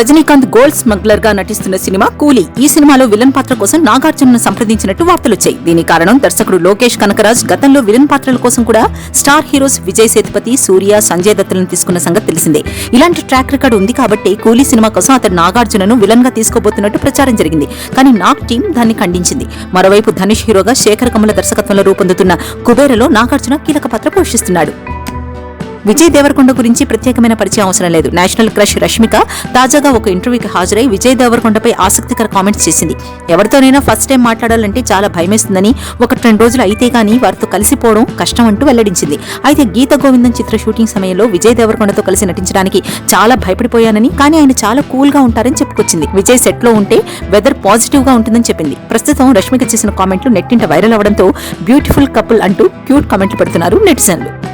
Rajinikanth gold స్మగ్లర్గా నటిస్తున్న cinema కూలీ. ఈ సినిమాలో విలన్ పాత్ర కోసం నాగార్జునను సంప్రదించినట్టు వార్తలొచ్చాయి దీని కారణం దర్శకుడు లోకేష్ కనకరాజ్ గతంలో విలన్ పాత్రల కోసం కూడా స్టార్ హీరోస్ విజయ్ సేతుపతి సూర్య సంజయ్ దత్తులను తీసుకున్న సంగతి తెలిసిందే. ఇలాంటి ట్రాక్ రికార్డు ఉంది కాబట్టి కూలీ సినిమా కోసం అతడు నాగార్జునను విలన్గా తీసుకోబోతున్నట్టు ప్రచారం జరిగింది. కానీ నాగ్ టీం దాన్ని ఖండించింది. మరోవైపు ధనుష్ హీరోగా శేఖర్ కమల దర్శకత్వంలో రూపొందుతున్న కుబేరలో నాగార్జున కీలక పాత్ర పోషిస్తున్నాడు. విజయ్ దేవరకొండ గురించి ప్రత్యేకమైన పరిచయం అవసరం లేదు. నేషనల్ క్రష్ రష్మిక తాజాగా ఒక ఇంటర్వ్యూకి హాజరై విజయ్ దేవరకొండపై ఆసక్తికర కామెంట్స్ చేసింది. ఎవరితోనైనా ఫస్ట్ టైం మాట్లాడాలంటే చాలా భయమేస్తుందని ఒకటి రెండు రోజులు అయితే గానీ వారితో కలిసిపోవడం కష్టం అంటూ వెల్లడించింది. అయితే గీత గోవిందం చిత్ర షూటింగ్ సమయంలో విజయ్ దేవరకొండతో కలిసి నటించడానికి చాలా భయపడిపోయానని కానీ ఆయన చాలా కూల్గా ఉంటారని చెప్పుకొచ్చింది. విజయ్ సెట్లో ఉంటే వెదర్ పాజిటివ్గా ఉంటుందని చెప్పింది. ప్రస్తుతం రష్మిక చేసిన కామెంట్లు నెట్టింట వైరల్ అవడంతో బ్యూటిఫుల్ కపుల్ అంటూ క్యూట్ కామెంట్లు పెడుతున్నారు నెటిజన్లు.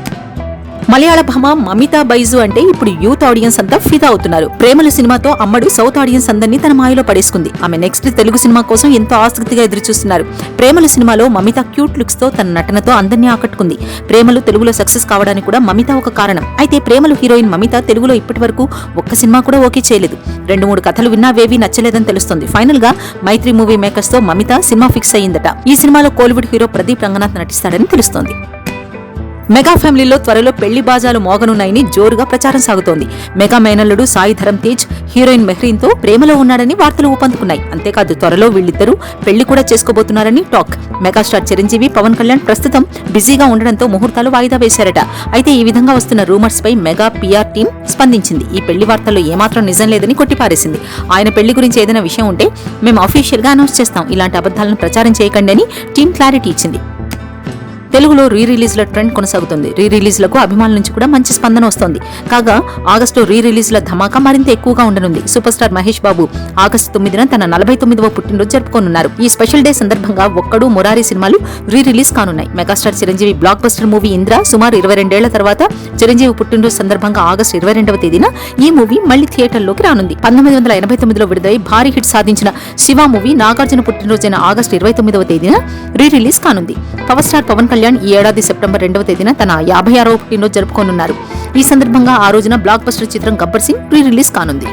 మలయాళ భామ మమితా బైజు అంటే ఇప్పుడు యూత్ ఆడియన్స్ అంతా ఫిదా అవుతున్నారు. ప్రేమల సినిమాతో అమ్మడు సౌత్ ఆడియన్స్ అందరినీ తన మాయలో పడేసుకుంది. ఆమె నెక్స్ట్ తెలుగు సినిమా కోసం ఎంతో ఆసక్తిగా ఎదురుచూస్తున్నారు. ప్రేమల సినిమాలో మమిత క్యూట్ లుక్స్తో తన నటనతో అందరినీ ఆకట్టుకుంది. ప్రేమలు తెలుగులో సక్సెస్ కావడానికి కూడా మమిత ఒక కారణం. అయితే ప్రేమలు హీరోయిన్ మమిత తెలుగులో ఇప్పటి వరకు ఒక్క సినిమా కూడా ఓకే చేయలేదు. రెండు మూడు కథలు విన్నావేవి నచ్చలేదని తెలుస్తుంది. ఫైనల్గా మైత్రి మూవీ మేకర్స్తో మమిత సినిమా ఫిక్స్ అయ్యిందట. ఈ సినిమాలో కోలీవుడ్ హీరో ప్రదీప్ రంగనాథ్ నటిస్తాడని తెలుస్తోంది. మెగా ఫ్యామిలీలో త్వరలో పెళ్ళి బాజాలు మోగనున్నాయని జోరుగా ప్రచారం సాగుతోంది. మెగా మేనల్లుడు సాయి ధరం తేజ్ హీరోయిన్ మెహ్రీన్తో ప్రేమలో ఉన్నాడని వార్తలు ఊపందుకున్నాయి. అంతేకాదు త్వరలో వీళ్ళిద్దరూ పెళ్ళి కూడా చేసుకోబోతున్నారని టాక్. మెగాస్టార్ చిరంజీవి పవన్ కళ్యాణ్ ప్రస్తుతం బిజీగా ఉండడంతో ముహూర్తాలు వాయిదా వేశారట. అయితే ఈ విధంగా వస్తున్న రూమర్స్ పై మెగా పిఆర్ టీం స్పందించింది. ఈ పెళ్ళి వార్తల్లో ఏమాత్రం నిజం లేదని కొట్టిపారేసింది. ఆయన పెళ్ళి గురించి ఏదైనా విషయం ఉంటే మేము అఫీషియల్గా అనౌన్స్ చేస్తాం. ఇలాంటి అబద్ధాలను ప్రచారం చేయకండి అని టీం క్లారిటీ ఇచ్చింది. తెలుగులో రీ రిలీజ్ల ట్రెండ్ కొనసాగుతుంది. రీ రిలీజ్లకు అభిమానుల నుంచి కూడా మంచి స్పందన వస్తోంది. కాగా ఆగస్టు రీ రిలీజ్ల ధమాకా మరింత ఎక్కువగా ఉండనుంది. Super star Mahesh Babu August తొమ్మిదిన తన నలభై తొమ్మిదవ పుట్టినరోజు జరుపుకోనున్నారు. ఈ స్పెషల్ డే సందర్భంగా ఒక్కడు మురారి సినిమాలు రీ రిలీజ్ కానున్నాయి. Megastar Chiranjeevi blockbuster movie Indra సుమారు ఇరవై రెండేళ్ళ తర్వాత చిరంజీవి పుట్టినరోజు సందర్భంగా ఆగస్టు ఇరవై రెండవ తేదీన ఈ మూవీ మళ్ళీ థియేటర్లోకి రానుంది. పంతొమ్మిది వందల ఎనభై తొమ్మిదిలో విడుదలై భారీ హిట్ సాధించిన శివ మూవీ నాగార్జున పుట్టినరోజైన ఆగస్టు ఇరవై తొమ్మిదవ తేదీన రీ రిలీజ్ కానుంది. పవర్ స్టార్ పవన్ కళ్యాణ్ ఈ ఏడాది సెప్టెంబర్ రెండవ తేదీన తన యాభై ఆరవ పుట్టినరోజు జరుపుకోనున్నారు. ఈ సందర్భంగా ఆ రోజున బ్లాక్ బస్టర్ చిత్రం గబ్బర్ సింగ్ ప్రీ రిలీజ్ కానుంది.